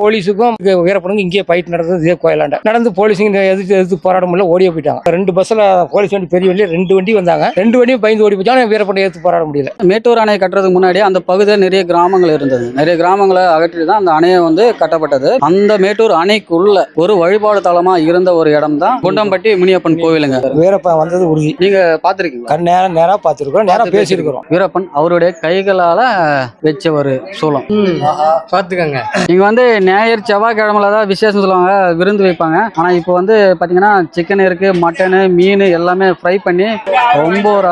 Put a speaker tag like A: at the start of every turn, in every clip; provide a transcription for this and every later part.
A: போலீஸுக்கும் இங்க வீரப்பனுக்கும் இங்கேயே ஃபைட் நடந்தது இதே கோயிலாண்ட. நடந்து போலீஸுங்க எதிர்த்து எதிர்த்து போராட முடியல ஓடியே போயிட்டாங்க. ரெண்டு பஸ்ஸில் போலீஸ் வண்டி பெரிய வண்டி ரெண்டு வண்டி வந்தாங்க. ரெண்டு வண்டியும் பயந்து ஓடி போயிட்டாங்க வீரப்பனை எதிர்த்து போராட முடியல.
B: மேட்டூர் அணை கட்டுறதுக்கு முன்னாடி அந்த பகுதியில் நிறைய கிராமங்கள் இருந்தது. நிறைய கிராமங்களை அகற்றி தான் அந்த அணையை வந்து கட்டப்பட்டது. அந்த மேட்டூர் அணைக்குள்ள ஒரு வழிபாடு தலமா இருந்த ஒரு இடம் தான் குண்டம்பட்டி முனியப்பன் கோவிலுங்க.
A: வீரப்பன் வந்தது உறுதி.
B: நீங்க பாத்திருக்கீங்களா
A: கண் நேரம் நேராக பார்த்துருக்கோம் நேராக பேசியிருக்கிறோம்.
B: வீரப்பன் அவருடைய கைகளால வச்ச ஒரு சூலம்
C: பார்த்துக்கோங்க.
B: இங்க வந்து ஞாயிறு செவ்வாய்க்கிழமையில தான் விசேஷம் சொல்லுவாங்க விருந்து வைப்பாங்க. ஆனால் இப்போ வந்து பார்த்தீங்கன்னா சிக்கன் இருக்கு மட்டனு மீன் எல்லாமே ஃப்ரை பண்ணி ரொம்ப ஒரு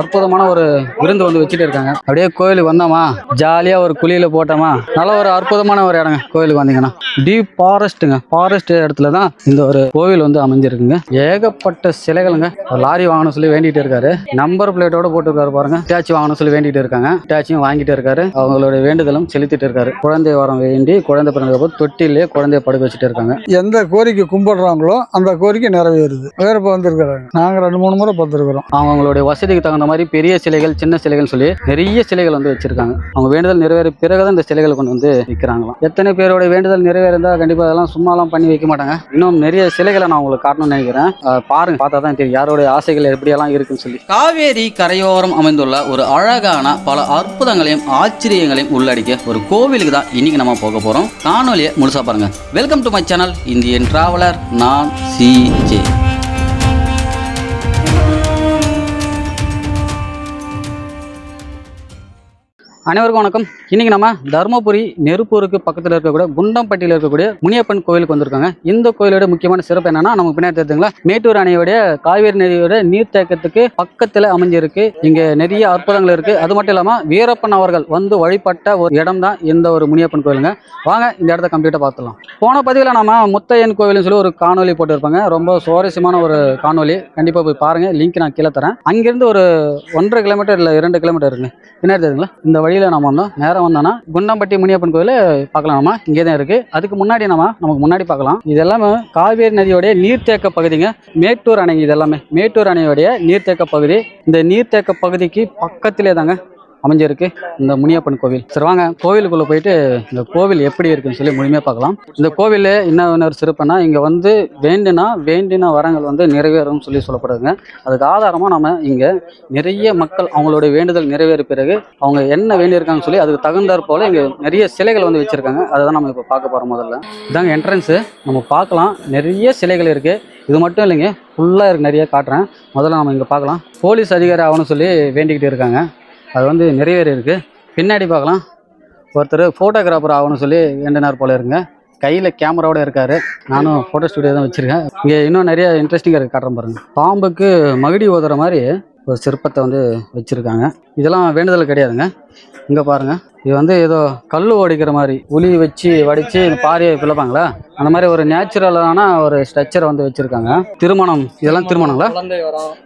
B: அற்புதமான ஒரு விருந்து வந்து வச்சுட்டு இருக்காங்க. அப்படியே கோயிலுக்கு வந்தோமா ஜாலியாக ஒரு குழியில் போட்டோமா நல்ல ஒரு அற்புதமான ஒரு இடங்க கோயிலுக்கு வந்தீங்கன்னா. டீப் ஃபாரஸ்ட்டுங்க ஃபாரஸ்ட் இடத்துல தான் இந்த ஒரு கோவில் வந்து அமைஞ்சிருக்குங்க. ஏகப்பட்ட சிலைகளுங்க. லாரி வாங்கணும் சொல்லி வேண்டிட்டு இருக்காரு. நம்பர் பிளேட்டோட போட்டுருக்காரு பாருங்க. டேச்சி வாங்கணும் சொல்லி வேண்டிட்டு இருக்காங்க. டேச்சியும் வாங்கிட்டு இருக்காரு. அவங்களுடைய வேண்டுதலும் செலுத்திட்டு இருக்காரு. குழந்தை வரம் வேண்டி குழந்தை பிறந்த பிறந்ததுக்கு குழந்தைய குழந்தைய படுக்க வச்சுட்டு இருக்காங்க.
D: எந்த கோரிக்கை கும்பிடுறாங்களோ அந்த கோரிக்கை நிறைவேறுது. வேறப்ப வந்திருக்கிறாங்க. நாங்கள் ரெண்டு மூணு முறை பார்த்துருக்குறோம்.
B: அவங்களுடைய வசதிக்கு தகுந்த மாதிரி பெரிய சிலைகள் சின்ன சிலைகள் சொல்லி நிறைய சிலைகள் வந்து வச்சிருக்காங்க. அவங்க வேண்டுதல் நிறைவேற பிறகுதான் இந்த சிலைகளை கொண்டு வந்து விற்கிறாங்களாம். எத்தனை பேரோட வேண்டுதல் நிறைவேறதா கண்டிப்பா அதெல்லாம் சும்மாலாம் பண்ணி வைக்க மாட்டாங்க. இன்னும் நிறைய சிலைகளை நான் உங்களுக்கு காட்டணும்னு நினைக்கிறேன். பாருங்க பார்த்தா தான் தெரியும் யாரோடைய ஆசைகள் எப்படியெல்லாம் இருக்குன்னு சொல்லி. காவேரி கரையோரம் அமைந்துள்ள ஒரு அழகான பல அற்புதங்களையும் ஆச்சரியங்களையும் உள்ளடக்கிய ஒரு கோவிலுக்கு தான் இன்னைக்கு நம்ம போக போறோம். காணொலியை முழுசாக பாருங்கள் welcome to my channel Indian traveller நான் சி அனைவருக்கும் வணக்கம். இன்னைக்கு நம்ம தருமபுரி நெருப்பூருக்கு பக்கத்தில் இருக்கக்கூடிய குண்டம்பட்டியில் இருக்கக்கூடிய முனியப்பன் கோயிலுக்கு வந்திருக்காங்க. இந்த கோயிலோட முக்கியமான சிறப்பு என்னன்னா நமக்கு பின்னாடி தெரிஞ்சுங்களா மேட்டூர் அணையோடைய காவேரி நதியோட நீர்த்தேக்கத்துக்கு பக்கத்தில் அமைஞ்சிருக்கு. இங்க நிறைய அற்புதங்கள் இருக்கு. அது மட்டும் இல்லாம வீரப்பன் அவர்கள் வந்து வழிபட்ட ஒரு இடம் தான் இந்த ஒரு முனியப்பன் கோயிலுங்க வாங்க இந்த இடத்த கம்ப்ளீட்டாக பார்த்துலாம் போன பதிவில் நாம முத்தையன் கோவில்னு சொல்லி ஒரு காணொலி போட்டிருப்பாங்க. ரொம்ப சுவாரஸ்யமான ஒரு காணொலி கண்டிப்பாக போய் பாருங்க. லிங்க் நான் கீழே தரேன். அங்கிருந்து ஒரு ஒன்றரை கிலோமீட்டர் இல்லை இரண்டு கிலோமீட்டர் இருக்குங்க. பின்னாடி தெரியுங்களா இந்த வழி வழியில் நம்ம வந்தோம் நேரம் வந்தோம்னா குண்டம்பட்டி முனியப்பன் கோயில் பார்க்கலாம் நம்ம இங்கே தான் இருக்குது அதுக்கு முன்னாடி நம்ம நமக்கு முன்னாடி பார்க்கலாம். இது எல்லாமே காவேரி நதியோடைய நீர்த்தேக்க பகுதிங்க. மேட்டூர் அணை இது எல்லாமே. மேட்டூர் அணையோடைய நீர்த்தேக்க பகுதி. இந்த நீர்த்தேக்க பகுதிக்கு பக்கத்திலே தாங்க அமைஞ்சிருக்கு இந்த முனியப்பன் கோவில். சரி வாங்க கோவிலுக்குள்ளே போயிட்டு இந்த கோவில் எப்படி இருக்குன்னு சொல்லி முழுமையாக பார்க்கலாம். இந்த கோவில் என்ன ஒரு சிறப்புனா இங்கே வந்து வேண்டினா வேண்டின வரங்கள் வந்து நிறைவேறும்னு சொல்லி சொல்லப்படுதுங்க. அதுக்கு ஆதாரமாக நம்ம இங்கே நிறைய மக்கள் அவங்களுடைய வேண்டுதல் நிறைவேற பிறகு அவங்க என்ன வேண்டியிருக்காங்கன்னு சொல்லி அதுக்கு தகுந்தாற் போல் இங்கே நிறைய சிலைகள் வந்து வச்சுருக்காங்க. அதை தான் நம்ம இப்போ பார்க்க போகிறோம் முதல்ல. இதாங்க என்ட்ரன்ஸு நம்ம பார்க்கலாம். நிறைய சிலைகள் இருக்குது இது மட்டும் இல்லைங்க ஃபுல்லாக இருக்கு நிறைய காட்டுறேன். முதல்ல நம்ம இங்கே பார்க்கலாம். போலீஸ் அதிகாரி ஆகணும்னு சொல்லி வேண்டிக்கிட்டு இருக்காங்க. அது வந்து நிறைவேறி இருக்கு. பின்னாடி பார்க்கலாம். ஒருத்தர் ஃபோட்டோகிராஃபர் ஆகணும்னு சொல்லி வேண்டினார் போல இருங்க கையில் கேமராவோட இருக்காரு. நானும் ஃபோட்டோ ஸ்டுடியோ தான் வச்சுருக்கேன். இங்கே இன்னும் நிறைய இன்ட்ரெஸ்டிங்காக இருக்குது காட்டுறேன் பாருங்க. பாம்புக்கு மகிடி ஓதுற மாதிரி ஒரு சிற்பத்தை வந்து வச்சுருக்காங்க. இதெல்லாம் வேண்டுதல் கிடையாதுங்க. இங்கே பாருங்க. இது வந்து ஏதோ கல் ஒடிக்கிற மாதிரி உளி வச்சு வடித்து பாரியை பிளப்பாங்களா? அந்த மாதிரி ஒரு நேச்சுரலான ஒரு ஸ்ட்ரக்சரை வந்து வச்சுருக்காங்க. திருமணம் இதெல்லாம் திருமணங்களா?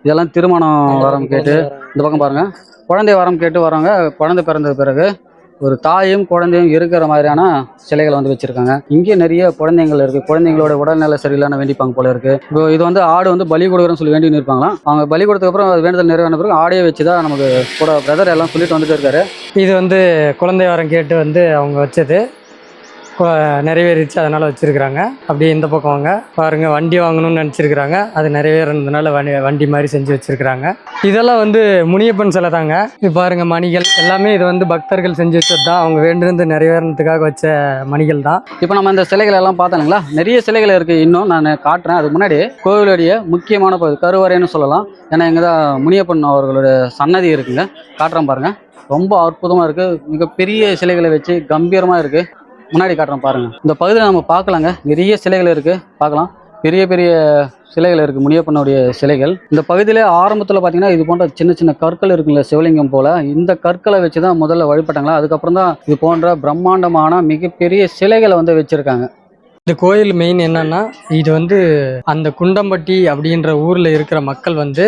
B: இதெல்லாம் திருமணம் வரம் கேட்டு இந்த பக்கம் பாருங்கள் குழந்தை வரம் கேட்டு வரவங்க குழந்தை பிறந்த பிறகு ஒரு தாயும் குழந்தையும் இருக்கிற மாதிரியான சிலைகளை வந்து வச்சிருக்காங்க. இங்கே நிறைய குழந்தைங்கள் இருக்கு. குழந்தைங்களோட உடல்நிலை சரியில்லாம வேண்டிப்பாங்க போல இருக்கு. இப்போ இது வந்து ஆடு வந்து பலி கொடுக்குறோம்னு சொல்லி வேண்டி இருப்பாங்களாம் அவங்க பலி கொடுத்ததுக்கப்புறம் அது வேண்டுதல் நிறைவேறின பிறகு ஆடையே வச்சு தான் நமக்கு கூட பிரதர் எல்லாம் சொல்லிட்டு வந்துட்டு இருக்காரு.
C: இது வந்து குழந்தை வாரம் கேட்டு வந்து அவங்க வச்சது. நிறைவேறிச்சு அதனால் வச்சுருக்குறாங்க. அப்படியே இந்த பக்கம் வாங்க. பாருங்க வண்டி வாங்கணும்னு நினச்சிருக்கிறாங்க. அது நிறைவேறினதுனால வண்டி வண்டி மாதிரி செஞ்சு வச்சுருக்குறாங்க. இதெல்லாம் வந்து முனியப்பன் சிலை தாங்க. இது பாருங்க மணிகள் எல்லாமே இது வந்து பக்தர்கள் செஞ்சு வச்சது தான் அவங்க வேண்டிருந்து நிறைவேறினதுக்காக வச்ச மணிகள் தான்.
B: இப்போ நம்ம இந்த சிலைகள் எல்லாம் பார்த்தோங்களா நிறைய சிலைகள் இருக்குது இன்னும் நான் காட்டுறேன். அதுக்கு முன்னாடி கோவிலுடைய முக்கியமான பகுதி கருவறைன்னு சொல்லலாம். ஏன்னா இங்கே தான் முனியப்பன் அவர்களுடைய சன்னதி இருக்குங்க. காட்டுறேன் பாருங்கள் ரொம்ப அற்புதமாக இருக்குது மிகப்பெரிய சிலைகளை வச்சு கம்பீரமாக இருக்குது முன்னாடி காட்டுறேன் பாருங்க. இந்த பகுதியில் நம்ம பார்க்கலாங்க. நிறைய சிலைகள் இருக்கு. பார்க்கலாம். பெரிய பெரிய சிலைகள் இருக்குது முனியப்பனுடைய சிலைகள். இந்த பகுதியில் ஆரம்பத்தில் பார்த்தீங்கன்னா இது போன்ற சின்ன சின்ன கற்கள் இருக்குல்ல சிவலிங்கம் போல். இந்த கற்களை வச்சு தான் முதல்ல வழிபட்டாங்களா? அதுக்கப்புறம் தான் இது போன்ற பிரம்மாண்டமான மிகப்பெரிய சிலைகளை வந்து வச்சுருக்காங்க.
C: இந்த கோயில் மெயின் என்னன்னா இது வந்து அந்த குண்டம்பட்டி அப்படின்ற ஊர்ல இருக்கிற மக்கள் வந்து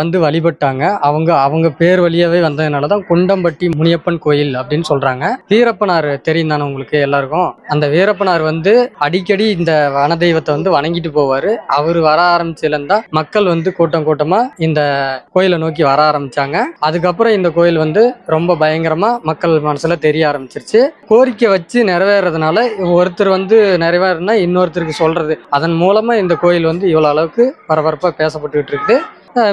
C: வந்து வழிபட்டாங்க. அவங்க அவங்க பேர் வழியாவே வந்ததுனால தான் குண்டம்பட்டி முனியப்பன் கோயில் அப்படின்னு சொல்றாங்க. வீரப்பனார் தெரியும் தானே உங்களுக்கு எல்லாருக்கும்? அந்த வீரப்பனார் வந்து அடிக்கடி இந்த வனதெய்வத்தை வந்து வணங்கிட்டு போவாரு. அவர் வர ஆரம்பிச்சதுலேருந்தா மக்கள் வந்து கூட்டம் கூட்டமா இந்த கோயிலை நோக்கி வர ஆரம்பிச்சாங்க. அதுக்கப்புறம் இந்த கோயில் வந்து ரொம்ப பயங்கரமா மக்கள் மனசுல தெரிய ஆரம்பிச்சிருச்சு. கோரிக்கை வச்சு நிறைவேறதுனால ஒருத்தர் வந்து நிறைவேற நிறைவேறினா இன்னொருத்தருக்கு சொல்றது. அதன் மூலமா இந்த கோயில் வந்து இவ்வளோ அளவுக்கு பரபரப்பாக பேசப்பட்டுக்கிட்டு இருக்குது.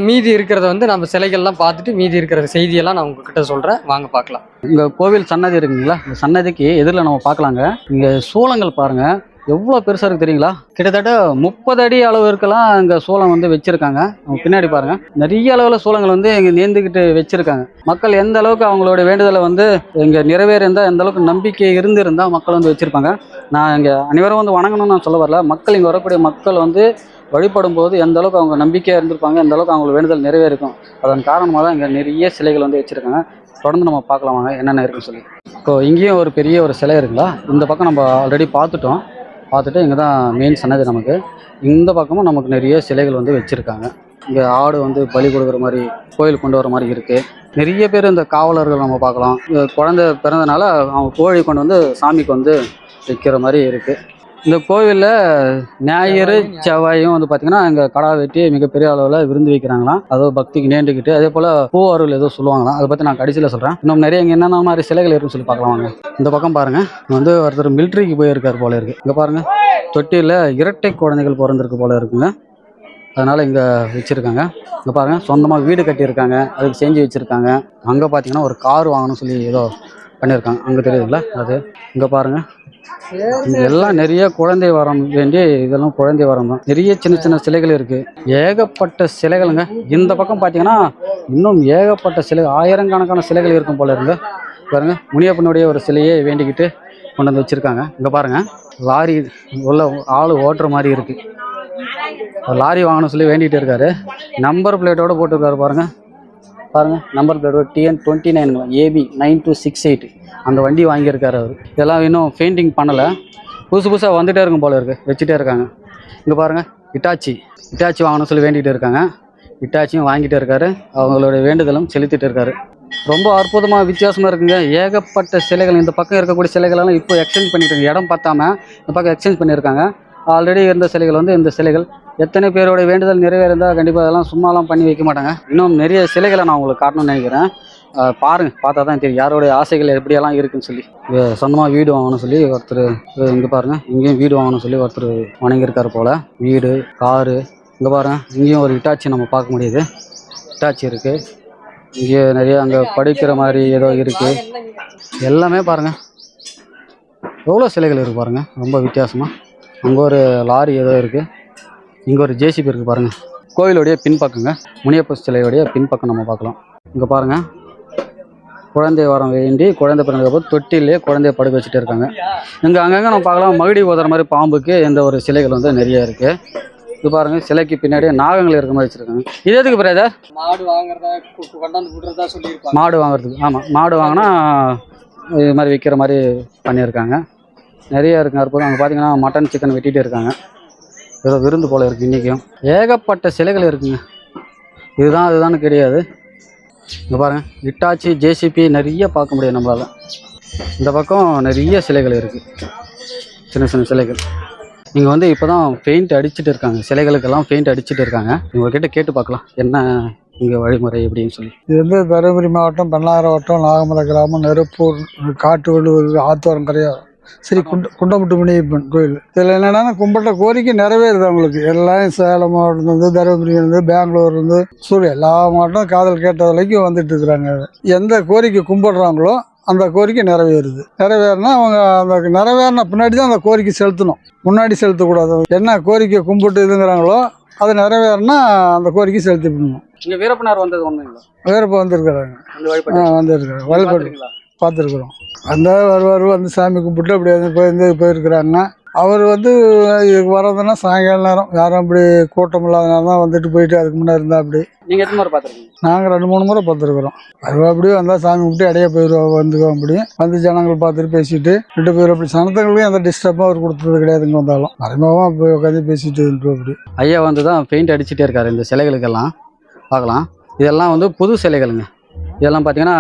C: மீதி இருக்கிறத வந்து நம்ம சிலைகள்லாம் பார்த்துட்டு மீதி இருக்கிற செய்தியெல்லாம் நான் உங்ககிட்ட சொல்றேன். வாங்க பார்க்கலாம்.
B: இந்த கோவில் சன்னதி இருக்குங்களா? இந்த சன்னதிக்கு எதிரில் நம்ம பார்க்கலாங்க. இங்கே சூளங்கள் பாருங்க. எவ்வளோ பெருசாக இருக்குது தெரியுங்களா? கிட்டத்தட்ட முப்பது அடி அளவு இருக்கலாம் இங்கே சோளம் வந்து வச்சுருக்காங்க. அவங்க பின்னாடி பாருங்கள் நிறைய அளவில் சோளங்கள் வந்து இங்கே நேர்ந்துக்கிட்டு வச்சுருக்காங்க. மக்கள் எந்த அளவுக்கு அவங்களோட வேண்டுதலை வந்து இங்கே நிறைவேறியிருந்தால் எந்த அளவுக்கு நம்பிக்கை இருந்திருந்தால் மக்கள் வந்து வச்சுருப்பாங்க. நான் இங்கே அனைவரும் வந்து வணங்கணும்னு நான் சொல்ல வரல. மக்கள் இங்கே வரக்கூடிய மக்கள் வந்து வழிபடும் போது எந்த அளவுக்கு அவங்க நம்பிக்கையாக இருந்திருப்பாங்க எந்த அளவுக்கு அவங்களுக்கு வேண்டுதல் நிறைவேறிக்கும் அதன் காரணமாக தான் இங்கே நிறைய சிலைகள் வந்து வச்சுருக்காங்க. தொடர்ந்து நம்ம பார்க்கலாம் வாங்க என்னென்ன இருக்குன்னு சொல்லி. இப்போ இங்கேயும் ஒரு பெரிய ஒரு சிலை இருக்குங்களா? இந்த பக்கம் நம்ம ஆல்ரெடி பார்த்துட்டோம். பார்த்துட்டு இங்கே தான் மெயின் சன்னதி நமக்கு. இந்த பக்கமும் நமக்கு நிறைய சிலைகள் வந்து வச்சுருக்காங்க. இங்கே ஆடு வந்து பலி கொடுக்குற மாதிரி கோயில் கொண்டு வர மாதிரி இருக்குது நிறைய பேர் இந்த காவலர்கள் நம்ம பார்க்கலாம். குழந்தை பிறந்தனால அவங்க கோழி கொண்டு வந்து சாமிக்கு வந்து வைக்கிற மாதிரி இருக்குது இந்த கோவிலில் ஞாயிறு செவ்வாயும் வந்து பார்த்தீங்கன்னா இங்கே கடா வெட்டி மிகப்பெரிய அளவில் விருந்து வைக்கிறாங்களாம். அதோ பக்திக்கு நேண்டுக்கிட்டு அதே போல் பூ அருள் ஏதோ சொல்லுவாங்களாம். அதை பற்றி நான் கடைசியில் சொல்கிறேன் இன்னும் நிறைய இங்கே என்னென்ன மாதிரி சிலைகள் இருக்குன்னு சொல்லி பார்க்கலாம் வாங்க. இந்த பக்கம் பாருங்க. இங்க வந்து ஒருத்தர் மிலிட்ரிக்கு போயிருக்கார் போல இருக்கு. இங்கே பாருங்க. தொட்டியில் இரட்டை குழந்தைகள் பிறந்திருக்கு போல இருக்குங்க. அதனால இங்கே வச்சிருக்காங்க. இங்கே பாருங்க. சொந்தமாக வீடு கட்டியிருக்காங்க. அதுக்கு செஞ்சு வச்சிருக்காங்க. அங்கே பார்த்தீங்கன்னா ஒரு கார் வாங்கணும்னு சொல்லி ஏதோ பண்ணியிருக்காங்க. அங்கே தெரியுதுங்களா? அது. இங்கே பாருங்க. இங்க எல்லாம் நிறைய குழந்தை வரம் வேண்டி இதெல்லாம் குழந்தை வரம் தான். நிறைய சின்ன சின்ன சிலைகள் இருக்கு. ஏகப்பட்ட சிலைகளுங்க. இந்த பக்கம் பார்த்தீங்கன்னா இன்னும் ஏகப்பட்ட சிலை ஆயிரக்கணக்கான சிலைகள் இருக்கும் போல இருக்கு. பாருங்க முனியப்பனுடைய ஒரு சிலையை வேண்டிக்கிட்டு கொண்டு வந்து வச்சிருக்காங்க. இங்க பாருங்க லாரி உள்ள ஆள் ஓட்டுற மாதிரி இருக்கு. ஒரு லாரி வாங்கணும் சொல்லி வேண்டிட்டு இருக்காரு. நம்பர் பிளேட்டோட போட்டிருக்காரு பாருங்க. பாருங்கள் number plate TN twenty nine AB nine two six eight அந்த வண்டி வாங்கியிருக்காரு அவர். இதெல்லாம் இன்னும் பெயிண்டிங் பண்ணலை. புதுசு புதுசாக வந்துகிட்டே இருக்கும் போல இருக்குது வச்சுட்டே இருக்காங்க. இங்கே பாருங்க இட்டாச்சி இட்டாச்சி வாங்கணும்னு சொல்லி வேண்டிகிட்டு இருக்காங்க. இட்டாச்சியும் வாங்கிட்டு இருக்காரு. அவங்களுடைய வேண்டுதலும் செலுத்திட்டு இருக்காரு. ரொம்ப அற்புதமாக வித்தியாசமாக இருக்குங்க. ஏகப்பட்ட சிலைகள். இந்த பக்கம் இருக்கக்கூடிய சிலைகளெல்லாம் இப்போ எக்ஸ்சேஞ்ச் பண்ணிட்டு இடம் பார்த்தாம இந்த பக்கம் எக்ஸ்சேஞ்ச் பண்ணியிருக்காங்க. ஆல்ரெடி இருந்த சிலைகள் வந்து இந்த சிலைகள் எத்தனை பேரோட வேண்டுதல் நிறைவேறிந்தால் கண்டிப்பாக அதெல்லாம் சும்மாலாம் பண்ணி வைக்க மாட்டாங்க. இன்னும் நிறைய சிலைகளை நான் உங்களுக்கு காட்டணும்னு நினைக்கிறேன். பாருங்க பார்த்தா தான் தெரியும். யாரோடைய ஆசைகள் எப்படியெல்லாம் இருக்குன்னு சொல்லி. சொந்தமாக வீடு வாங்கணும்னு சொல்லி ஒருத்தர் இங்கே பாருங்க இங்கேயும் வீடு வாங்கணும்னு சொல்லி ஒருத்தர் வணங்கியிருக்காரு போல. வீடு காரு இங்கே பாருங்க இங்கேயும் ஒரு இட்டாச்சி நம்ம பார்க்க முடியுது. இட்டாச்சி இருக்குது இங்கே நிறைய அங்கே படிக்கிற மாதிரி ஏதோ இருக்குது எல்லாமே பாருங்கள் எவ்வளோ சிலைகள் இருக்குது பாருங்கள் ரொம்ப வித்தியாசமாக அங்கே ஒரு லாரி ஏதோ இருக்குது இங்கே ஒரு ஜேசிபி இருக்கு பாருங்க. கோயிலுடைய பின்பக்கங்க முனியப்ப சிலையுடைய பின்பக்கம் நம்ம பார்க்கலாம். இங்கே பாருங்க. குழந்தை வரம் வேண்டி குழந்தை பிறந்ததுக்கப்புறம் தொட்டிலே குழந்தைய படுக்க வச்சுட்டு இருக்காங்க. இங்கே அங்கங்கே நம்ம பார்க்கலாம் மகுடி ஓதுற மாதிரி பாம்புக்கு இந்த ஒரு சிலைகள் வந்து நிறைய இருக்கு. இது பாருங்க சிலைக்கு பின்னாடி நாகங்கள் இருக்க மாதிரி வச்சிருக்காங்க. இது எதுக்கு பிரதர்
C: மாடு வாங்குறதா கொண்டாந்து விடுறதா சொல்லியிருப்பாங்க.
B: மாடு வாங்குறதுக்கு ஆமாம் மாடு வாங்கினா இது மாதிரி விற்கிற மாதிரி பண்ணியிருக்காங்க. நிறைய இருக்குங்க அற்புதம். அங்கே பார்த்தீங்கன்னா மட்டன் சிக்கன் வெட்டிகிட்டே இருக்காங்க. ஏதோ விருந்து போல் இருக்குது இன்றைக்கும் ஏகப்பட்ட சிலைகள் இருக்குங்க. இதுதான் அதுதான்னு கிடையாது. இங்கே பாருங்க இட்டாச்சி ஜேசிபி நிறைய பார்க்க முடியும் நம்மளால. இந்த பக்கம் நிறைய சிலைகள் இருக்குது சின்ன சின்ன சிலைகள். இங்கே வந்து இப்போ தான் பெயிண்ட் அடிச்சிட்டு இருக்காங்க. சிலைகளுக்கெல்லாம் பெயிண்ட் அடிச்சிட்டு இருக்காங்க. உங்ககிட்ட கேட்டு பார்க்கலாம். என்ன இங்கே வழிமுறை எப்படின்னு சொல்லி.
D: இது வந்து தருமபுரி மாவட்டம் பெண்ணாயிரம் வட்டம் நாகமலை கிராமம் நெருப்பூர் காட்டுவள்ளூர் ஆத்தோரம் கரையார் ஸ்ரீ குண்ட குண்டமுட்டு முனியப்பன் கோயில். இதில் என்னென்னா கும்பிட்ட கோரிக்கை நிறைவேறுது அவங்களுக்கு. எல்லாம் சேலம் மாவட்டத்துலேருந்து தருமபுரியிலேருந்து பெங்களூர்லேருந்து சூரிய எல்லா மாவட்டம் காதல் கேட்ட வரைக்கும் வந்துட்டு இருக்கிறாங்க. எந்த கோரிக்கை கும்பிடுறாங்களோ அந்த கோரிக்கை நிறைவேறுது. நிறைவேறினா அவங்க அந்த நிறைவேறின பின்னாடி தான் அந்த கோரிக்கை செலுத்தணும். முன்னாடி செலுத்தக்கூடாது. என்ன கோரிக்கை கும்பிட்டு இதுங்கிறாங்களோ அது நிறைவேறினா அந்த கோரிக்கை செலுத்தி பண்ணணும்
B: இங்கே வீரப்பனார் வந்தது ஒன்றுங்களா
D: வேறப்ப வந்திருக்கிறாங்க. ஆ
B: வழிபாடு?
D: பார்த்துருக்குறோம். அந்த வருவார் வந்து சாமி கும்பிட்டு அப்படி வந்து போய் வந்து போயிருக்கிறாங்க அவர் வந்து இதுக்கு வர்றதுன்னா சாயங்கால நேரம். யாரும் அப்படி கூட்டம் இல்லாத நேரம் தான் வந்துட்டு போயிட்டு அதுக்கு முன்னாடி இருந்தா அப்படி.
B: நீங்க எத்தனை முறை பார்த்துருக்கீங்க?
D: நாங்கள் ரெண்டு மூணு முறை பார்த்துருக்குறோம். வருவா அப்படியே வந்தால் சாமி கும்பிட்டு இடையே போயிடுவோம் வந்துக்குவோம் அப்படி. வந்து ஜனங்கள் பார்த்துட்டு பேசிட்டு ரெண்டு பேரும் அப்படி சனத்தங்களுக்கும் எந்த டிஸ்டர்பும் அவர் கொடுத்தது கிடையாதுங்க வந்தாலும். மறைமுகமாக போய் உட்காந்து பேசிட்டு இருந்துட்டு அப்படி.
B: ஐயா வந்து தான் பெயிண்ட் அடிச்சுட்டே இருக்காரு இந்த சிலைகளுக்கெல்லாம். பார்க்கலாம். இதெல்லாம் வந்து புது சிலைகளுங்க. இதெல்லாம் பார்த்தீங்கன்னா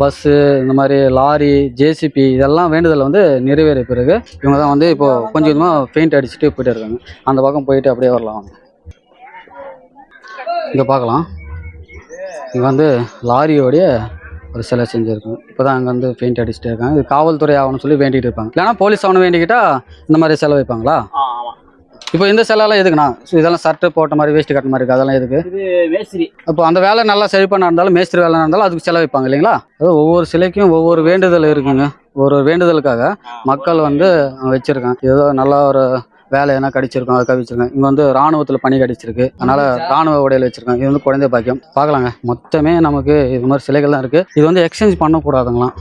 B: பஸ்ஸு இந்த மாதிரி லாரி ஜேசிபி இதெல்லாம் வேண்டுதல் வந்து நிறைவேறிய பிறகு இவங்க தான் வந்து இப்போது கொஞ்சம் கொஞ்சமாக பெயிண்ட் அடிச்சுட்டு போயிட்டு இருக்காங்க. அந்த பக்கம் போயிட்டு அப்படியே வரலாம் இங்கே பார்க்கலாம். இங்கே வந்து லாரியோடைய ஒரு சிலை செஞ்சுருக்கோம் இப்போ தான் அங்கே வந்து பெயிண்ட் அடிச்சுட்டு இருக்காங்க. இது காவல்துறை ஆகணும்னு சொல்லி வேண்டிகிட்டு இருப்பாங்க. இல்லைனா போலீஸ் ஆகணும் வேண்டிக்கிட்டால் இந்த மாதிரி செலவு வைப்பாங்களா? இப்போ இந்த சிலைலாம் எதுக்குண்ணா? இதெல்லாம் சர்ட்டு போட்ட மாதிரி வேஸ்ட் கட்ட மாதிரி இருக்கு? அதெல்லாம் எதுக்கு?
E: இது மேஸ்திரி.
B: அப்போ அந்த வேலை நல்லா செழிப்பாக நடந்தாலும் மேஸ்திரி வேலை நடந்தாலும் அதுக்கு செலவிப்பாங்க இல்லைங்களா? அதாவது ஒவ்வொரு சிலைக்கும் ஒவ்வொரு வேண்டுதல் இருக்குங்க. ஒரு வேண்டுதலுக்காக மக்கள் வந்து வச்சிருக்காங்க. ஏதோ நல்லா ஒரு வேலை எதனா கடிச்சிருக்கோம் அதுக்காக வச்சிருக்காங்க. இங்கே வந்து ராணுவத்தில் பணி கடிச்சிருக்கு. அதனால ராணுவ உடையில வச்சிருக்காங்க. இது வந்து குழந்தை பாக்கியம். பார்க்கலாங்க. மொத்தமே நமக்கு இது மாதிரி சிலைகள் தான் இருக்குது இது வந்து எக்ஸ்சேஞ்ச் பண்ணக்கூடாதுங்களாம்.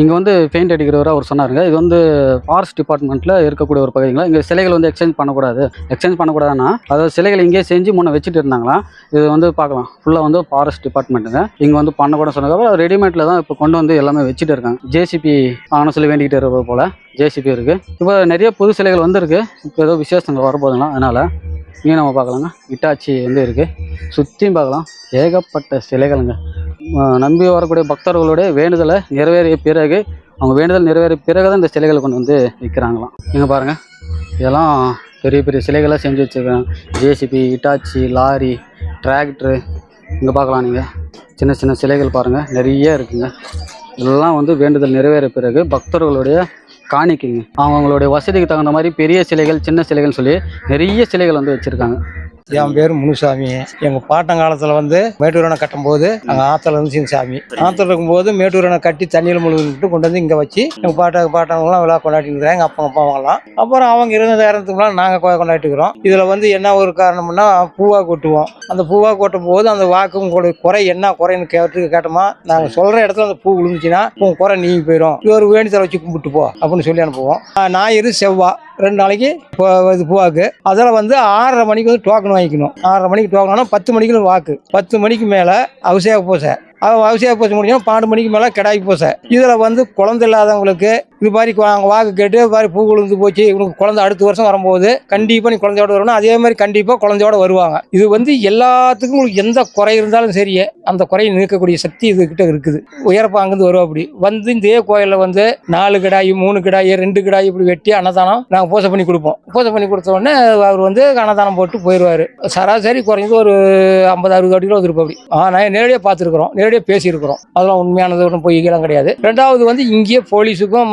B: இங்கே வந்து பெயிண்ட் அடிக்கிறவர் அவர் சொன்னாருங்க. இது வந்து ஃபாரஸ்ட் டிபார்ட்மெண்ட்டில் இருக்கக்கூடிய ஒரு பகுதிங்களா? இங்கே சிலைகள் வந்து எக்ஸ்சேஞ்ச் பண்ணக்கூடாது. எக்ஸ்சேஞ்ச் பண்ணக்கூடாதுன்னா அதாவது சிலைகள் இங்கேயே செஞ்சு முன்னே வச்சுட்டு இருந்தாங்களா? இது வந்து பார்க்கலாம். ஃபுல்லாக வந்து ஃபாரஸ்ட் டிபார்ட்மெண்ட்டுங்க இங்கே வந்து பண்ணக்கூடாது சொன்னதுக்கப்புறம் ரெடிமேட்டில் தான் இப்போ கொண்டு வந்து எல்லாமே வச்சுட்டு இருக்காங்க. ஜேசிபி ஆன சொல்லி வேண்டிக்கிட்டு இருப்பது போல். ஜேசிபி இருக்குது இப்போ நிறைய புது சிலைகள் வந்திருக்கு. இப்போ ஏதோ விசேஷங்கள் வரப்போதுங்களா அதனால் இங்கே நம்ம பார்க்கலாங்க. இட்டாச்சி வந்து இருக்குது சுற்றியும் பார்க்கலாம். ஏகப்பட்ட சிலைகளுங்க. நம்பி வரக்கூடிய பக்தர்களுடைய வேண்டுதலை நிறைவேறிய பிறகு அவங்க வேண்டுதல் நிறைவேறிய பிறகு தான் இந்த சிலைகளை கொண்டு வந்து விற்கிறாங்களாம் இங்கே பாருங்கள் இதெல்லாம் பெரிய பெரிய சிலைகளாக செஞ்சு வச்சுருக்காங்க. ஜேசிபி இட்டாச்சி லாரி டிராக்டரு இங்கே பார்க்கலாம் நீங்கள் சின்ன சின்ன சிலைகள் பாருங்கள் நிறைய இருக்குங்க. இதெல்லாம் வந்து வேண்டுதல் நிறைவேறிய பிறகு பக்தர்களுடைய காணிக்கைங்க. அவங்களுடைய வசதிக்கு தகுந்த மாதிரி பெரிய சிலைகள் சின்ன சிலைகள்னு சொல்லி நிறைய சிலைகள் வந்து வச்சுருக்காங்க.
A: என் பேர் முனுசாமி. எங்க பாட்டங்காலத்துல வந்து மேட்டூர் அணை கட்டும்போது நாங்கள் ஆத்துல இருந்து சாமி. ஆத்துல இருக்கும்போது மேட்டூர் அணை கட்டி தண்ணியில் முழுகிட்டு கொண்டு வந்து இங்க வச்சு எங்க பாட்ட பாட்டவங்களாம் விழா கொண்டாடிட்டு இருக்கிறாங்க. எங்க அப்பா அப்பா அவங்கலாம் அப்புறம் அவங்க இருந்த நேரத்துக்குலாம் நாங்க கொண்டாடிட்டு இருக்கிறோம் இதுல வந்து என்ன ஒரு காரணம்னா பூவா கொட்டுவோம். அந்த பூவா கொட்டும் போது அந்த வாக்கு உங்களுடைய குறை என்ன குறைன்னு கேட்டு கேட்டோமா நாங்க சொல்ற இடத்துல அந்த பூ விழுந்துச்சுன்னா உன் குறை நீங்கி போயிடும் இது ஒரு வேண்டுதலை வச்சு கும்பிட்டு போ அப்படின்னு சொல்லி அனுப்புவோம். ஞாயிறு செவ்வாய் ரெண்டு நாளைக்கு இது பூவாக்கு. அதில் வந்து ஆறரை மணிக்கு வந்து டோக்கன் வாங்கிக்கணும். ஆறரை மணிக்கு டோக்கன் பத்து மணிக்கு வாக்கு. பத்து மணிக்கு மேலே அபிஷேக பூசை. அவன் அபிஷேக பூசை முடிஞ்சோம் பன்னெண்டு மணிக்கு மேலே கிடாய் பூசை இதில் வந்து குழந்தை இல்லாதவங்களுக்கு இது மாதிரி அவங்க வாக்கு கேட்டு இது மாதிரி பூ விழுந்து போச்சு. இவனுக்கு குழந்தை அடுத்த வருஷம் வரும்போது கண்டிப்பாக நீ குழந்தையோட வரணும். அதே மாதிரி கண்டிப்பாக குழந்தையோட வருவாங்க. இது வந்து எல்லாத்துக்கும் உங்களுக்கு எந்த குறை இருந்தாலும் சரி அந்த குறையை நிற்கக்கூடிய சக்தி இதுகிட்ட இருக்குது. உயரப்பா அங்கேருந்து வருவா அப்படி. வந்து இந்த கோயிலில் வந்து நாலு கிடாய் மூணு கிடாய் ரெண்டு கிடாய் இப்படி வெட்டி அன்னதானம் நாங்கள் பூஜை பண்ணி கொடுப்போம். பூஜை பண்ணி கொடுத்த உடனே அவர் வந்து அன்னதானம் போட்டு போயிடுவார். சராசரி குறைஞ்சது ஒரு ஐம்பது அறுபது அடி வந்துருப்போம் அப்படி. ஆ நான் நேரடியாக பார்த்துருக்குறோம் நேரடியாக பேசியிருக்கிறோம். அதெல்லாம் உண்மையானது ஒன்றும் பொய்யெல்லாம் கிடையாது. ரெண்டாவது வந்து இங்கேயே போலீஸுக்கும்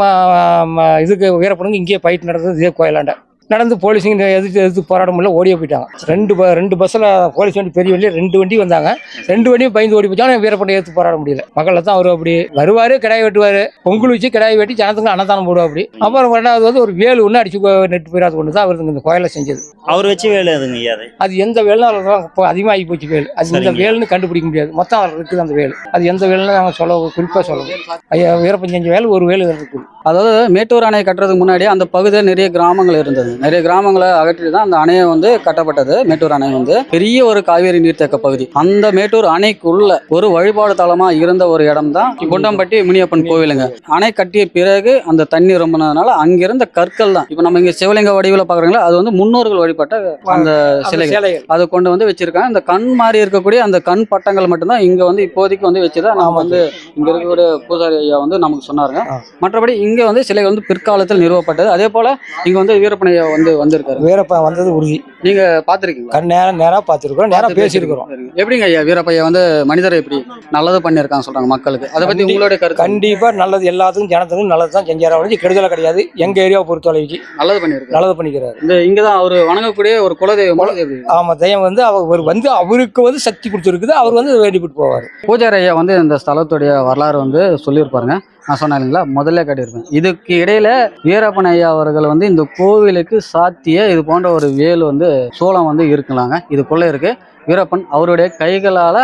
A: இதுக்கு வீரப்பனுக்கும் இங்கேயே ஃபைட் நடந்தது இதே கோயிலாண்ட. நடந்து போலீஸுங்க எதிர்த்து எதிர்த்து போராட முடியல ஓடியே போயிட்டாங்க. ரெண்டு ப- ரெண்டு பஸ்ஸில் போலீஸ் வண்டி பெரிய வண்டி ரெண்டு வண்டி வந்தாங்க. ரெண்டு வண்டியும் பயந்து ஓடி போச்சாங்க வீரப்பனை எடுத்து போராட முடியல. மக்களை தான் அவர் அப்படி வருவார் கிடாய் வெட்டுவார். பொங்கல் வச்சு கிடாய் வெட்டி ஜனத்துக்கு அன்னதானம் போடுவா அப்படி. அப்புறம் ரெண்டாவது வந்து ஒரு வேலு ஒன்று அடிச்சு நெட்டு போயிடாது கொண்டு தான் அவர் இந்த கோயிலை செஞ்சது.
E: அவர் வச்சு வேலை எதுங்க ஐயா அது?
A: அது எந்த வேலுன்னு இப்போ அதிகமாகி போச்சு வேலு. அது இந்த. வேலுன்னு கண்டுபிடிக்க முடியாது. மொத்தம் அதில் இருக்குது அந்த வேலு. அது எந்த வேலுன்னு நாங்கள் சொல்ல குறிப்பாக சொல்லணும் ஐயா வீரப்பன் செஞ்ச வேலு ஒரு வேலு இருக்குது.
B: அதாவது மேட்டூர் அணை கட்டுறதுக்கு முன்னாடி அந்த பகுதியில் நிறைய கிராமங்கள் இருந்தது. நிறைய கிராமங்களை அகற்றி தான் அந்த அணையை வந்து கட்டப்பட்டது. மேட்டூர் அணை வந்து பெரிய ஒரு காவேரி நீர்த்தேக்க பகுதி. அந்த மேட்டூர் அணைக்குள்ள ஒரு வழிபாடு தலமா இருந்த ஒரு இடம் தான் குண்டம்பட்டி முனியப்பன் கோவிலுங்க. அணை கட்டிய பிறகு அந்த தண்ணி ரொம்பினதுனால அங்கிருந்த கற்கள் தான். இப்போ நம்ம இங்க சிவலிங்க வடிவில் பாக்குறீங்களா அது வந்து முன்னோர்கள் வழிபட்ட அந்த சிலைகள்.
A: சிலைகள்.
B: அதை கொண்டு வந்து வச்சிருக்காங்க. இந்த கண் மாதிரி இருக்கக்கூடிய அந்த கண் பட்டங்கள் மட்டும்தான் இங்க வந்து இப்போதைக்கு வந்து வச்சுதான் நாம வந்து இங்க இருக்கக்கூடிய பூசாரி ஐயா வந்து நமக்கு சொன்னாருங்க. மற்றபடி இங்க வந்து சிலைகள் வந்து பிற்காலத்தில் நிறுவப்பட்டது. அதே போல இங்க வந்து வீரப்பன் ஐயா வந்து வந்திருக்காரு.
A: வீரப்பன் வந்தது உறுதி.
B: நீங்க பாத்திருக்கீங்களா
A: கண் நேரம் நேராக பார்த்துருக்குறோம் நேராக பேசியிருக்கிறோம்.
B: எப்படிங்க ஐயா வீரப்பையா வந்து மனிதரை எப்படி நல்லது பண்ணியிருக்காங்க சொல்றாங்க மக்களுக்கு. அதை பத்தி உங்களுடைய கருத்து?
A: கண்டிப்பாக நல்லது எல்லாத்துக்கும் ஜனத்துக்கும் நல்லது தான் செஞ்சார் ஒழிஞ்சு கெடுதலை கிடையாது. எங்கள் ஏரியாவை பொறுத்தளவுக்கு
B: நல்லது பண்ணியிருக்காரு.
A: நல்லது பண்ணிக்கிறாரு.
B: இந்த இங்கதான் அவர் வணங்கக்கூடிய ஒரு குலதெய்வம்.
A: ஆமாம் தெய்வம் வந்து அவர் வந்து அவருக்கு வந்து சக்தி கொடுத்துருக்குது. அவர் வந்து வேண்டிவிட்டு போவார்.
B: பூஜாரி ஐயா வந்து இந்த ஸ்தலத்துடைய வரலாறு வந்து சொல்லியிருப்பாருங்க. நான் சொன்னேன் இல்லைங்களா? முதல்ல காட்டியிருப்பேன் இதுக்கு இடையில வீரப்பன் ஐயா அவர்கள் வந்து இந்த கோவிலுக்கு சாத்திய இது போன்ற ஒரு வேல் வந்து சோளம் வந்து இருக்குலாங்க. இதுக்குள்ளே இருக்கு வீரப்பன் அவருடைய கைகளால்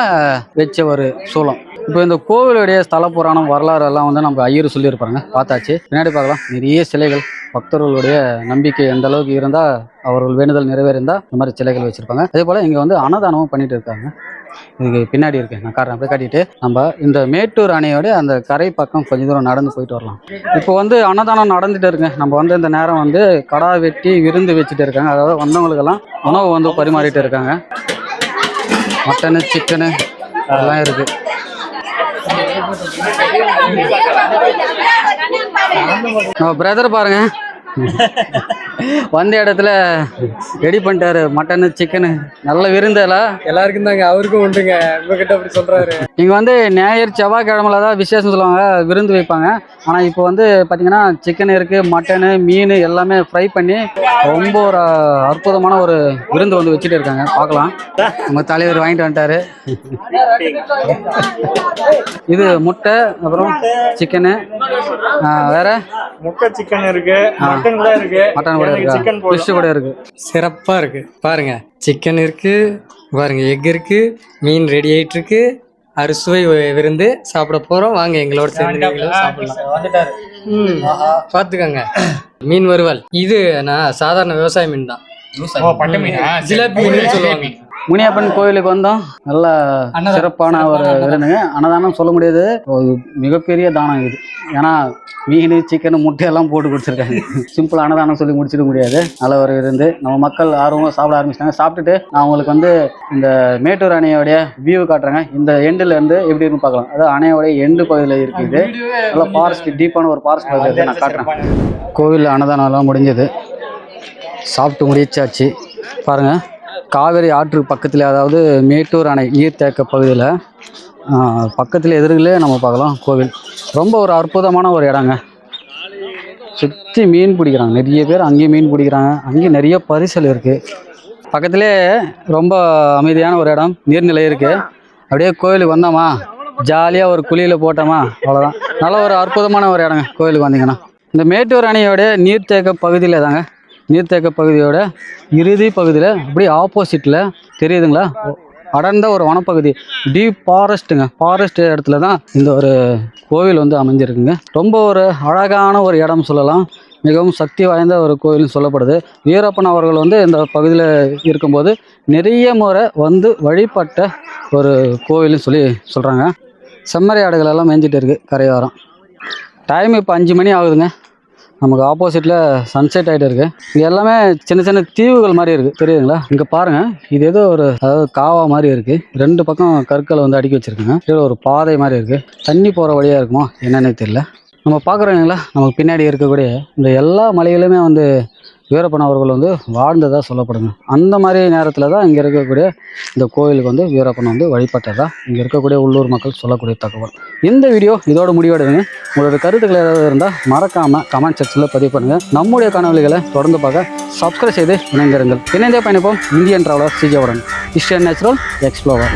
B: வச்ச ஒரு சூலம் இப்போ இந்த கோவிலுடைய ஸ்தல புராணம் வரலாறு எல்லாம் வந்து நம்ம ஐயர் சொல்லியிருப்பாங்க பார்த்தாச்சு. பின்னாடி பார்க்கலாம். நிறைய சிலைகள். பக்தர்களுடைய நம்பிக்கை எந்த அளவுக்கு இருந்தால் அவர்கள் வேண்டுதல் நிறைவேறிந்தால் இந்த மாதிரி சிலைகள் வச்சுருப்பாங்க. அதே போல் இங்கே வந்து அன்னதானமும் பண்ணிட்டு இருக்காங்க. இதுக்கு பின்னாடி இருக்கு நான் காரணம் அப்படியே காட்டிட்டு நம்ம இந்த மேட்டூர் அணையோட அந்த கரை பக்கம் கொஞ்ச தூரம் நடந்து போயிட்டு வரலாம். இப்போ வந்து அன்னதானம் நடந்துட்டு இருக்குங்க நம்ம வந்து இந்த நேரம் வந்து கடா வெட்டி விருந்து வச்சுட்டு இருக்காங்க. அதாவது வந்தவங்களுக்கெல்லாம் உணவு வந்து பரிமாறிட்டு இருக்காங்க. மட்டனு சிக்கனு அதெல்லாம் இருக்கு. பிரதர் பாருங்க. வந்த இடத்துல ரெடி பண்ணிட்டாரு. மட்டனு சிக்கனு நல்ல விருந்தெல்லாம்.
C: எல்லாருக்கும் தாங்க அவருக்கும் உண்டுங்க. உங்ககிட்ட அப்படி சொல்றாரு.
B: இங்கே வந்து ஞாயிறு செவ்வாய்க்கிழமையில தான் விசேஷம் சொல்லுவாங்க விருந்து வைப்பாங்க. ஆனால் இப்போ வந்து பார்த்தீங்கன்னா சிக்கன் இருக்குது மட்டனு மீன் எல்லாமே ஃப்ரை பண்ணி ரொம்ப ஒரு அற்புதமான ஒரு விருந்து வந்து வச்சுட்டு இருக்காங்க. பார்க்கலாம். நம்ம தலைவர் வாங்கிட்டு வந்துட்டாரு. இது முட்டை அப்புறம் சிக்கனு வேற?
F: முட்டை சிக்கன் இருக்கு. மட்டன் கூட இருக்கு.
B: மட்டன் கூட இருக்கா? ஃபிஷ் கூட இருக்கு.
C: சிறப்பா இருக்கு. பாருங்க சிக்கன் இருக்கு பாருங்க எக் இருக்கு மீன் ரெடி ஆயிட்டு இருக்கு அறுசுவை விருந்து சாப்பிட போறோம். வாங்க எங்களோட சேர்ந்து சாப்பிடலாம். ம், பாத்துக்கோங்க. மீன் வறுவல். இது நான் சாதாரண விவசாய மீன் தான்.
F: ஓ, பட்டை மீனா?
C: ஜிலேபி மீன் சொல்லுவாங்க.
B: முனியப்பன் கோயிலுக்கு வந்தோம் நல்ல. சிறப்பான ஒரு விருந்துங்க அன்னதானம். சொல்ல முடியாது. ஒரு மிகப்பெரிய தானம் இது. ஏன்னா மீன் சிக்கன் முட்டையெல்லாம் போட்டு கொடுத்துருக்காங்க. சிம்பிள் அன்னதானம் சொல்லி முடிச்சிட முடியாது. நல்ல ஒரு விருந்து. நம்ம மக்கள் ஆர்வமாக சாப்பிட ஆரம்பிச்சிட்டாங்க. சாப்பிட்டுட்டு நான் உங்களுக்கு வந்து இந்த மேட்டூர் அணையோடைய வியூ காட்டுறேங்க. இந்த எண்டில் இருந்து எப்படி இருக்குன்னு பார்க்கலாம். அதாவது அணையோடைய எண்டு பகுதியில் இருக்குது நல்ல ஃபாரஸ்ட் டீப்பான ஒரு ஃபாரஸ்ட் பகுதியில் நான் காட்டுறேன். கோவில் அன்னதானம் எல்லாம் முடிஞ்சது. சாப்பிட்டு முடிச்சாச்சு. பாருங்க. காவேரி ஆற்று பக்கத்தில் அதாவது மேட்டூர் அணை நீர்த்தேக்க பகுதியில் பக்கத்தில் எதிரிலே நம்ம பார்க்கலாம் கோவில். ரொம்ப ஒரு அற்புதமான ஒரு இடங்க. சுற்றி மீன் பிடிக்கிறாங்க. நிறைய பேர் அங்கேயும் மீன் பிடிக்கிறாங்க. அங்கேயும் நிறைய பரிசல் இருக்குது பக்கத்திலே ரொம்ப அமைதியான ஒரு இடம் நீர்நிலை இருக்குது அப்படியே கோயிலுக்கு வந்தோமா? ஜாலியாக ஒரு குழியில் போட்டோமா? அவ்வளோதான் நல்ல ஒரு அற்புதமான ஒரு இடங்க கோயிலுக்கு வந்தீங்கன்னா. இந்த மேட்டூர் அணையோடைய நீர்த்தேக்க பகுதியில் தாங்க நீர்த்தேக்க பகுதியோட இறுதி பகுதியில் அப்படியே ஆப்போசிட்டில் தெரியுதுங்களா? அடர்ந்த ஒரு வனப்பகுதி. டீப் ஃபாரஸ்ட்டுங்க ஃபாரஸ்ட் இடத்துல தான் இந்த ஒரு கோவில் வந்து அமைஞ்சிருக்குங்க. ரொம்ப ஒரு அழகான ஒரு இடம் சொல்லலாம். மிகவும் சக்தி வாய்ந்த ஒரு கோயில்னு சொல்லப்படுது. வீரப்பன் அவர்கள் வந்து இந்த பகுதியில் இருக்கும்போது நிறைய முறை வந்து வழிபட்ட ஒரு கோவில்னு சொல்லி சொல்கிறாங்க செம்மறி ஆடுகள் எல்லாம் மேய்ஞ்சிட்டு இருக்குது கரையோரம். டைம் இப்போ அஞ்சு மணி ஆகுதுங்க. நமக்கு ஆப்போசிட்டில் சன்செட் ஆகிட்டு இருக்கு. இது எல்லாமே சின்ன சின்ன தீவுகள் மாதிரி இருக்குது தெரியுதுங்களா? இங்கே பாருங்கள் இது ஏதோ ஒரு அதாவது காவா மாதிரி இருக்குது ரெண்டு பக்கம் கற்களை வந்து அடுக்கி வச்சுருக்காங்க. இதில் ஒரு பாதை மாதிரி இருக்குது தண்ணி போகிற வழியாக இருக்குமோ? என்னன்னே தெரியல. நம்ம பார்க்குறோங்களா நமக்கு பின்னாடி இருக்கக்கூடிய இந்த எல்லா மலைகளுமே வந்து வீரப்பன் அவர்கள் வந்து வாழ்ந்ததாக சொல்லப்படுங்க. அந்த மாதிரி நேரத்தில் தான் இங்கே இருக்கக்கூடிய இந்த கோயிலுக்கு வந்து வீரப்பன் வந்து வழிபட்டதா இங்கே இருக்கக்கூடிய உள்ளூர் மக்கள் சொல்லக்கூடிய தகவல். இந்த வீடியோ இதோட முடிவடைங்க. உங்களோட கருத்துக்கள் ஏதாவது இருந்தால் மறக்காமல் கமெண்ட் செக்ஷனில் பதிவு பண்ணுங்கள் நம்முடைய கனவுகளை தொடர்ந்து பார்க்க சப்ஸ்கிரைப் செய்து இணைந்திருங்கள். இணைந்தே பயணிப்போம். இந்தியன் டிராவலர் சிஜாவுடன் இஸ்டியன் நேச்சுரல் எக்ஸ்ப்ளோவர்